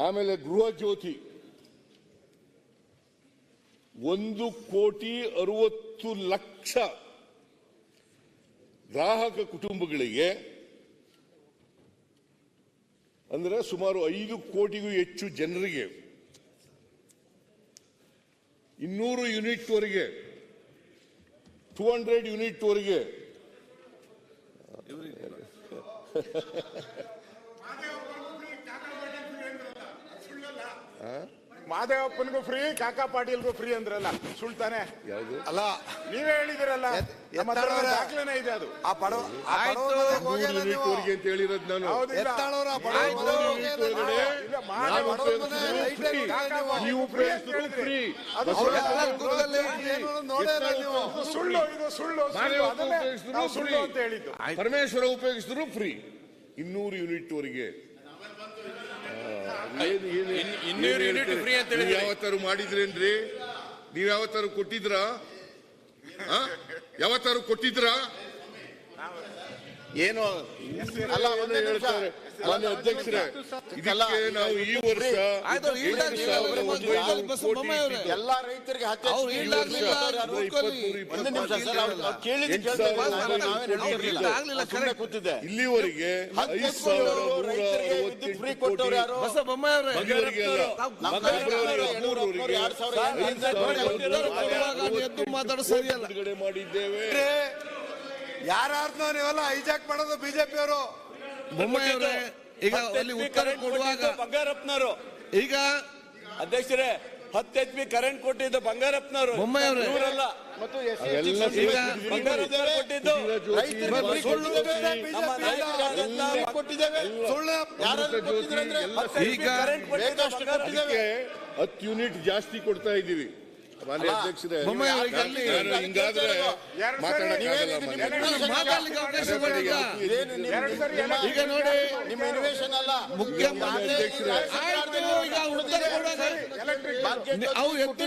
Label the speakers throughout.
Speaker 1: ಆಮೇಲೆ ಗೃಹ ಜ್ಯೋತಿ. ಒಂದು ಕೋಟಿ ಅರವತ್ತು ಲಕ್ಷ ಗ್ರಾಹಕ ಕುಟುಂಬಗಳಿಗೆ ಅಂದ್ರೆ ಸುಮಾರು ಐದು ಕೋಟಿಗೂ ಹೆಚ್ಚು ಜನರಿಗೆ ಇನ್ನೂರು ಯೂನಿಟ್ ವರೆಗೆ two hundred unit
Speaker 2: ಮಾದೇವಪ್ಪನಿಗೂ free Kaka ಪಾಟೀಲ್ಗೂ ಫ್ರೀ ಅಂದ್ರಲ್ಲ ಸುಳ್ತಾನೆ.
Speaker 1: ಯಾವುದು?
Speaker 3: ಅಲ್ಲ.
Speaker 2: ನೀವೇ ಹೇಳಿದಿರಲ್ಲ ನಮ್ಮ ಹತ್ರ
Speaker 3: ಎತ್ತಾಳವ್ರೆ.
Speaker 2: ದಾಖಲೆನೇ ಇದೆ ಅದು.
Speaker 3: ಆ ಬಡವ ಆ ಮನೆಗೆ ನೀವು.
Speaker 1: ಅಂತ ಹೇಳಿರೋದು ನಾನು.
Speaker 2: ಹೌದಿಲ್ಲ.
Speaker 3: ಎತ್ತಾಳವ್ರ ಆ ಬಡವ್ರ
Speaker 2: ಆಯ್ತು.
Speaker 3: ಮನೆಗೆ
Speaker 1: ಯೂನಿಟ್
Speaker 3: ನೀವು.
Speaker 2: ಇಲ್ಲ,
Speaker 1: ನಾನು
Speaker 2: ಮಾಡಿ
Speaker 3: ಬಡವ್ರ ಮನೆ
Speaker 1: ಉಪಯೋಗಿಸಿದ್ರು
Speaker 3: ರೈಟ್
Speaker 1: free.
Speaker 3: ಆಗಿ
Speaker 1: ನೀವು
Speaker 3: ನೀವು.
Speaker 1: ಉಪಯೋಗಿಸಿದ್ರು ಫ್ರೀ
Speaker 2: ಅದು
Speaker 3: ಅವ್ರೆಲ್ಲ ಗುರುದಲ್ಲಿ ಏನು ನೋಡೇ ಇಲ್ಲ ನೀವು.
Speaker 2: ಇದು ಸುಳ್ಳು ಇದು ಸುಳ್ಳು ಸುಳ್ಳು.
Speaker 1: ಮಾದೇವಪ್ಪ
Speaker 2: ಅದನ್ನೇ
Speaker 1: ಉಪಯೋಗಿಸಿದ್ರು
Speaker 2: ಸುಳ್ಳು ಅಂತ ಹೇಳಿದ್ದು.
Speaker 1: ಪರಮೇಶ್ವರ ಉಪಯೋಗಿಸಿದ್ರು ಫ್ರೀ ಇನ್ನೂರು ಯೂನಿಟ್ ವರೆಗೆ
Speaker 4: ಇನ್ನೂರು ಯೂನಿಟ್ ಫ್ರೀ ಅಂತ ಹೇಳಿ
Speaker 1: ಯಾವತ್ತಾರು ಮಾಡಿದ್ರೇನ್ರಿ? ನೀವ್ ಯಾವತ್ತಾರು ಕೊಟ್ಟಿದ್ರಾ? ಯಾವತ್ತಾರು ಕೊಟ್ಟಿದ್ರಾ?
Speaker 3: ಏನು ಅಲ್ಲ ಒಂದೇ ನಿಮಿಷ.
Speaker 1: ಮಾನ್ಯ ಅಧ್ಯಕ್ಷರೇ ನಾವು ಈ ವರ್ಷ.
Speaker 3: ಎಲ್ಲಾ ರೈತರಿಗೆ. ಕೂತಿದ್ದೆ
Speaker 1: ಇಲ್ಲಿವರೆಗೆ ಐದು
Speaker 3: ಸಾವಿರ
Speaker 5: ಮಾತಾಡೋ
Speaker 1: ಬಿಡುಗಡೆ ಮಾಡಿದ್ದೇವೆ
Speaker 3: ಯಾರ್ಯಾರ್ನೋ ನೀವೆಲ್ಲ ಹೈಜಾಕ್ ಮಾಡೋದು ಬಿಜೆಪಿ ಅವರು
Speaker 5: ಈಗ ಅಲ್ಲಿ ಉತ್ತರ ಕೊಡುವಾಗ
Speaker 6: ಬಂಗಾರಪ್ಪನವರು.
Speaker 5: ಈಗ
Speaker 6: ಅಧ್ಯಕ್ಷರೇ ಹತ್ತು ಎಚ್ ಪಿ ಕರೆಂಟ್ ಕೊಟ್ಟಿದ್ದ ಬಂಗಾರಪ್ಪನವರು. ಇವರಲ್ಲ.
Speaker 3: ಫ್ರೀ ಕೊಟ್ಟಿದ್ದೇವೆ,
Speaker 5: ಈಗ
Speaker 1: ಹತ್ತು ಯೂನಿಟ್ ಜಾಸ್ತಿ ಕೊಡ್ತಾ ಇದ್ದೀವಿ. ಮಾನ್ಯ ಅಧ್ಯಕ್ಷರೇ ಹಿಂಗಾದ್ರೆ
Speaker 5: ಈಗ ನೋಡಿ
Speaker 3: ನಿಮ್ಮ ಇನ್ವೇಷನ್ ಅಲ್ಲ
Speaker 5: ಮುಖ್ಯಮಂತ್ರಿ ಅವ್ರು ಎತ್ತು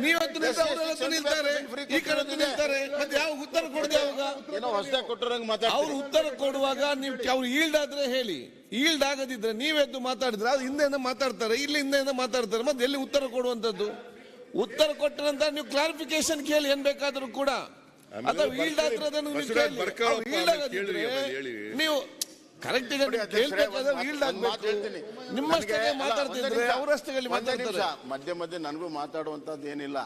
Speaker 5: ನೀವು ಎತ್ತು ನಿಲ್ತಾರೆ ಈ ಕಡೆ ನಿಲ್ತಾರೆ ಮತ್ತೆ ಯಾವ ಉತ್ತರ ಕೊಡದೆ ಅವಾಗ
Speaker 3: ಏನೋ ಹೊಸದಾಗಿ ಕೊಟ್ಟರಂಗ್
Speaker 5: ಅವ್ರು
Speaker 3: ಮಾತಾಡ್ತಾರೆ
Speaker 5: ಉತ್ತರ ಕೊಡುವಾಗ ನೀವು ಅವ್ರು ಈಲ್ಡ್ ಆದ್ರೆ ಹೇಳಿ ಈಲ್ಡ್ ಆಗದಿದ್ರೆ ನೀವೆದ್ದು ಮಾತಾಡಿದ್ರೆ ಅದು ಹಿಂದೆಯಿಂದ ಮಾತಾಡ್ತಾರೆ ಇಲ್ಲಿ ಹಿಂದೆಯಿಂದ ಮಾತಾಡ್ತಾರೆ ಮತ್ತೆ ಎಲ್ಲಿ ಉತ್ತರ ಕೊಡುವಂತದ್ದು ಉತ್ತರ ಕೊಟ್ಟ ನಂತರ ನೀವು ಕ್ಲಾರಿಫಿಕೇಶನ್ ಕೇಳಿ ಏನ್ ಬೇಕಾದ್ರೂ ಕೂಡ ಅಥವಾ ಈಲ್ಡ್
Speaker 1: ಬರ್ಕೊಳ್ಳಿ.
Speaker 5: ನೀವು ಕೇಳಿ. ಆಗದಿದ್ರೆ. ನೀವು ಕರೆಕ್ಟ್
Speaker 3: ಅಧ್ಯಕ್ಷರೇ,
Speaker 5: ಕೇಳ್ಬೇಕಾದ್ರೆ ಈಲ್ಡ್ ಆಗ್ಬೇಕು
Speaker 3: ಹೇಳ್ತೀನಿ.
Speaker 5: ನಿಮ್ಮಷ್ಟೇ ಮಾತಾಡ್ತಿದ್ರೆ. ಅವರಷ್ಟೇ ಮಾತಾಡ್ತಾರೆ
Speaker 3: ಮಧ್ಯೆ ಮಧ್ಯೆ ನನಗೂ ಮಾತಾಡುವಂತದ್ದು ಏನಿಲ್ಲ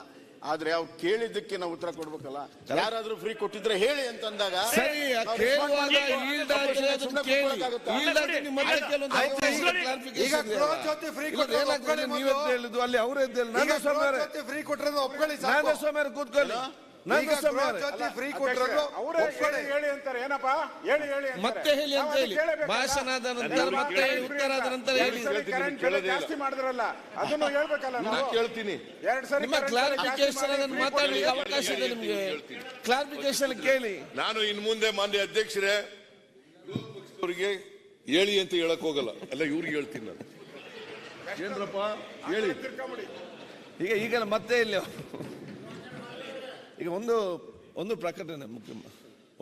Speaker 3: ಆದ್ರೆ ಅವ್ರು ಕೇಳಿದ್ದಕ್ಕೆ ನಾವು ಉತ್ತರ ಕೊಡ್ಬೇಕಲ್ಲ? ಯಾರಾದ್ರೂ ಫ್ರೀ ಕೊಟ್ಟಿದ್ರೆ ಹೇಳಿ ಅಂತಂದಾಗ
Speaker 5: ಸರಿ. ಹೇಳಿದ್ದು ಅಲ್ಲಿ ಅವರೇ
Speaker 3: ಫ್ರೀ ಕೊಟ್ಟರೆ ಒಪ್ಕೊಳ್ಳಿ
Speaker 5: ಕೂತ್ಕೊಳ್ಳಿ. ನಾನು
Speaker 3: ಈಗ
Speaker 5: ಸ್ವಾಮಿ
Speaker 3: ಗೃಹ ಫ್ರೀ ಕೊಟ್ಟರು
Speaker 2: ಅವರೇ ಹೇಳಿ ಹೇಳಿ ಅಂತಾರೆ. ಏನಪ್ಪ? ಹೇಳಿ ಹೇಳಿ
Speaker 5: ಮತ್ತೆ ಹೇಳಿ ಅಂತ ಹೇಳಿ.
Speaker 2: ಅದಕ್ಕೆ ಕೇಳಬೇಕಲ್ಲ?
Speaker 5: ಭಾಷಣ ಆದ ನಂತರ ಮತ್ತೆ
Speaker 2: ಕೇಳಿ
Speaker 5: ಉತ್ತರ ಆದ ನಂತರ ಹೇಳಿ.
Speaker 2: ಜಾಸ್ತಿ ಮಾಡಿದ್ರಲ್ಲ ಅದನ್ನು ಹೇಳ್ಬೇಕಲ್ಲ
Speaker 1: ನಾನು ಕೇಳ್ತೀನಿ.
Speaker 2: ಎರಡು ಸರಿ
Speaker 5: ನಿಮ್ಮ ಕ್ಲಾರಿಫಿಕೇಶನ್ ಅದನ್ನು
Speaker 2: free
Speaker 5: ಅವಕಾಶ ಇದೆ ನಿಮಗೆ? ಕ್ಲಾರಿಫಿಕೇಶನ್ ಕೇಳಿ.
Speaker 1: ನಾನು ಇನ್ನು ಮುಂದೆ ಮಾನ್ಯ ಅಧ್ಯಕ್ಷರೇ ಅವರಿಗೆ ಹೇಳಿ ಅಂತ ಹೇಳಕ್ ಹೋಗಲ್ಲ. ಅಲ್ಲ ಇವ್ರಿಗೆ ಹೇಳ್ತೀನಿ ನಾನು. ಏನ್ರಪ್ಪ? ಹೇಳಿ.
Speaker 5: ಈಗ ಈಗ ಮತ್ತೆ ಇಲ್ಲಿ ಈಗ ಒಂದು ಒಂದು ಪ್ರಕಟಣೆ ಮುಖ್ಯ,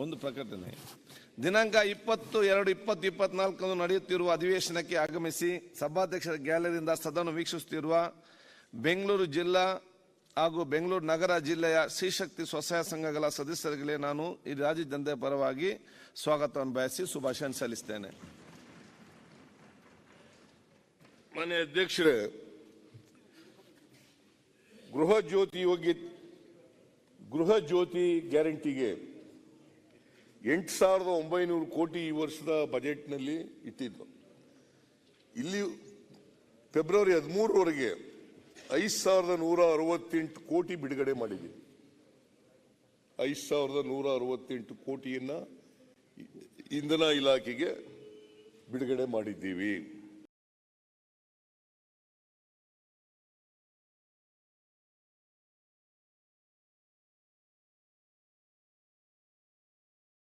Speaker 5: ಒಂದು ಪ್ರಕಟಣೆ. ದಿನಾಂಕ ಇಪ್ಪತ್ತು, ಎರಡು ಇಪ್ಪತ್ತು ಇಪ್ಪತ್ನಾಲ್ಕನ್ನು ನಡೆಯುತ್ತಿರುವ ಅಧಿವೇಶನಕ್ಕೆ ಆಗಮಿಸಿ ಸಭಾಧ್ಯಕ್ಷರ ಗ್ಯಾಲರಿಯಿಂದ ಸದನ ವೀಕ್ಷಿಸುತ್ತಿರುವ ಬೆಂಗಳೂರು ಜಿಲ್ಲಾ ಹಾಗೂ ಬೆಂಗಳೂರು ನಗರ ಜಿಲ್ಲೆಯ ಶ್ರೀಶಕ್ತಿ ಸ್ವಸಹಾಯ ಸಂಘಗಳ ಸದಸ್ಯರಿಗೆ ನಾನು ಈ ರಾಜ್ಯ ಜನತೆ ಪರವಾಗಿ ಸ್ವಾಗತವನ್ನು ಬಯಸಿ ಶುಭಾಶಯ ಸಲ್ಲಿಸ್ತೇನೆ.
Speaker 1: ಮಾನ್ಯ ಅಧ್ಯಕ್ಷರೇ, ಗೃಹ ಜ್ಯೋತಿ ಯೋಗ್ಯ ಗೃಹ ಜ್ಯೋತಿ ಗ್ಯಾರಂಟಿಗೆ ಎಂಟು ಸಾವಿರದ ಒಂಬೈನೂರು ಕೋಟಿ ಈ ವರ್ಷದ ಬಜೆಟ್ನಲ್ಲಿ ಇಟ್ಟಿದ್ದು. ಇಲ್ಲಿ ಫೆಬ್ರವರಿ ಹದಿಮೂರವರೆಗೆ ಐದು ಸಾವಿರದ ನೂರ ಅರವತ್ತೆಂಟು ಕೋಟಿ ಬಿಡುಗಡೆ ಮಾಡಿದ್ದೀವಿ ಐದು ಸಾವಿರದ ನೂರ ಅರವತ್ತೆಂಟು ಕೋಟಿಯನ್ನು ಇಂಧನ ಇಲಾಖೆಗೆ ಬಿಡುಗಡೆ ಮಾಡಿದ್ದೀವಿ.